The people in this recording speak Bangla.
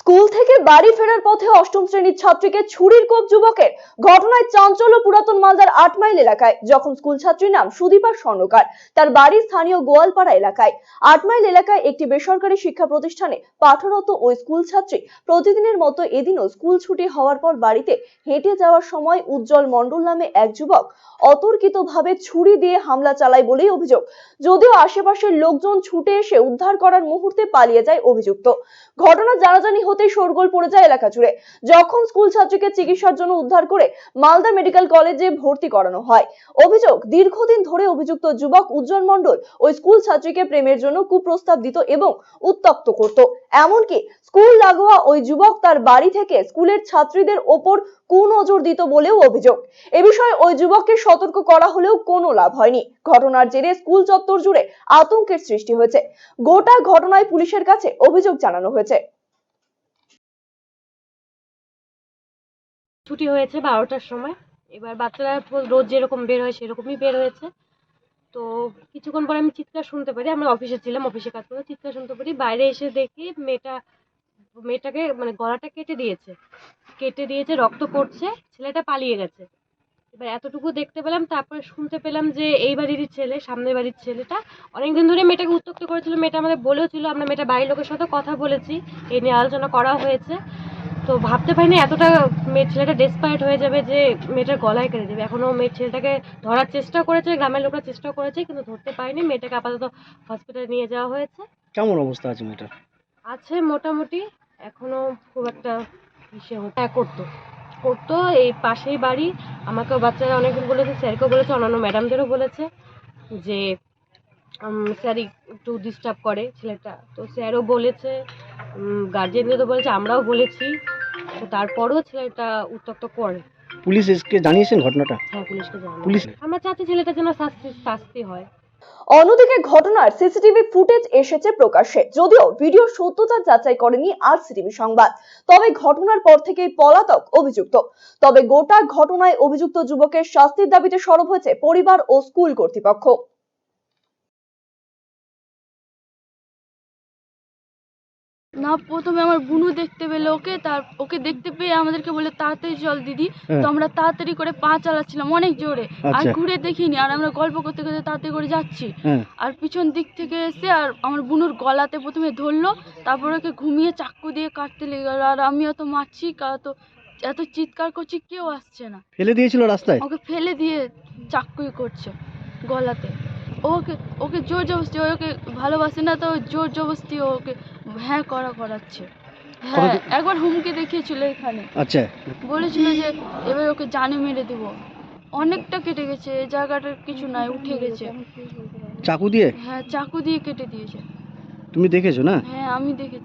স্কুল থেকে বাড়ি ফেরার পথে অষ্টম শ্রেণির ছাত্রীকে ছুরির কোপ যুবকের ঘটনায় চাঞ্চল্য পুরাতন মালদার আট মাইল এলাকায়, যখন স্কুল ছাত্রীর নাম সুদীপা স্বর্ণকার। তার বাড়ি স্থানীয় গোয়ালপাড়া এলাকায়। আট মাইল এলাকায় একটি বেসরকারি শিক্ষা প্রতিষ্ঠানে পাঠরত ওই স্কুল ছাত্রী প্রতিদিনের মতো এদিনও স্কুল ছুটি হওয়ার পর বাড়িতে হেঁটে যাওয়ার সময় উজ্জ্বল মণ্ডল নামে এক যুবক অতর্কিতভাবে ছুরি দিয়ে হামলা চালায় বলেই অভিযোগ। যদিও আশেপাশের লোকজন ছুটে এসে উদ্ধার করার মুহূর্তে পালিয়ে যায় অভিযুক্ত। ঘটনা জানাজানি হতেই শোরগোল পড়ে যায় এলাকা জুড়ে। যখন স্কুল ছাত্রীকে চিকিৎসার জন্য উদ্ধার করে মালদা মেডিকেল কলেজে ভর্তি করানো হয়। অভিযোগ, দীর্ঘদিন ধরে অভিযুক্ত যুবক উজ্জ্বল মণ্ডল ওই স্কুল ছাত্রীকে প্রেমের জন্য কুপ্রস্তাব দিত এবং উত্তপ্ত করত। এমনকি স্কুল লাগোয়া ওই যুবক তার বাড়ি থেকে স্কুলের ছাত্রীদের ওপর কুনজর দিত বলেও অভিযোগ। এ বিষয়ে ওই যুবককে সতর্ক করা হলেও কোনো লাভ হয়নি। ঘটনার জেরে স্কুল চত্বর জুড়ে আতঙ্কের সৃষ্টি হয়েছে। গোটা ঘটনায় পুলিশের কাছে অভিযোগ জানানো হয়েছে। ছুটি হয়েছে বারোটার সময়। এবার বাচ্চারা রোজ যেরকম বের হয় সেরকমই বের হয়েছে। তো কিছুক্ষণ পরে আমি চিৎকার শুনতে পারি, আমরা অফিসে ছিলাম, অফিসে কাজ করে চিৎকার শুনতে পারি। বাইরে এসে দেখি মেয়েটা, মেয়েটাকে মানে গলাটা কেটে দিয়েছে। কেটে দিয়েছে, রক্ত পড়ছে, ছেলেটা পালিয়ে গেছে। এবার এতটুকু দেখতে পেলাম, তারপরে শুনতে পেলাম যে এই বাড়িরই ছেলে, সামনের বাড়ির ছেলেটা। অনেকদিন ধরে মেয়েটাকে উত্তক্ত করেছিল, মেয়েটা আমাদের বলেও ছিল আমরা মেয়েটা বাড়ির লোকের সাথে কথা বলেছি, এই নিয়ে আলোচনা করা হয়েছে। তো ভাবতে পারিনি এতটা মেয়ে ছেলেটা ডেসপারেট হয়ে যাবে যে মেয়েটার গলায় কেটে দেবে। এখনও মেয়ে ছেলেটাকে ধরার চেষ্টা করেছে গ্রামের লোকরা চেষ্টা করেছে কিন্তু ধরতে পারেনি। মেয়েটাকে আপাতত হসপিটালে নিয়ে যাওয়া হয়েছে। কেমন অবস্থা আছে মেয়েটার? আছে মোটামুটি এখনও খুব একটা ইসে হতো হ্যাঁ করতো। করতো এই পাশেই বাড়ি। আমাকেও বাচ্চারা অনেকদিন বলেছে স্যারকেও বলেছে অন্যান্য ম্যাডামদেরও বলেছে যে স্যার একটু ডিস্টার্ব করে ছেলেটা। তো স্যারও বলেছে গার্জেনদের তো বলেছে আমরাও বলেছি। তো তারপরেও ছেলেটা উত্তক্ত করে। পুলিশ এসকে জানিয়েছেন ঘটনাটা? হ্যাঁ পুলিশকে জানানো পুলিশ আমরা চাচ্ছি ছেলেটা যেন শাস্তি শাস্তি হয়। অন্যদিকে ঘটনার সিসিটিভি ফুটেজ এসেছে প্রকাশ্যে যদিও ভিডিও সত্যতা যাচাই করেনি আর সিটিভি সংবাদ। তবে ঘটনার পর থেকেই পলাতক অভিযুক্ত। তবে গোটা ঘটনায় অভিযুক্ত যুবকের শাস্তির দাবিতে সরব হয়েছে পরিবার ও স্কুল কর্তৃপক্ষ। না প্রথমে আমার বুনু দেখতে পেল ওকে তার ওকে দেখতে পেয়ে আমাদেরকে বলে তাড়াতাড়ি চল দিদি। হ্যাঁ। তো আমরা তাড়াতাড়ি করে পা চালাচ্ছিলাম অনেক জোরে। আর আচ্ছা। ঘুরে দেখিনি আর আমরা গল্প করতে করতে তাড়াতাড়ি করে যাচ্ছি। হ্যাঁ। আর পিছন দিক থেকে এসে আর আমার বুনুর গলাতে প্রথমে ধরলো তারপর ওকে ঘুমিয়ে চাক্কু দিয়ে কাটতে লেগে গেলো। আর আমিও তো মারছি তো এত চিৎকার করছি কেউ আসছে না। ফেলে দিয়েছিল রাস্তায়? ওকে ফেলে দিয়ে চাক্কুই করছে গলাতে। ওকে ওকে জোর জবরদস্তি ওকে ভালোবাসে না তো জোর জবরদস্তি ওকে হ্যাঁ করা করাচ্ছে। হ্যাঁ একবার হুমকি দেখিয়েছিল এখানে। আচ্ছা। বলেছিল যে এবার ওকে জানে মেরে দেবো। অনেকটা কেটে গেছে এই জায়গাটার কিছু নাই উঠে গেছে। চাকু দিয়ে? হ্যাঁ চাকু দিয়ে কেটে দিয়েছে। তুমি দেখেছ না? হ্যাঁ আমি দেখেছি।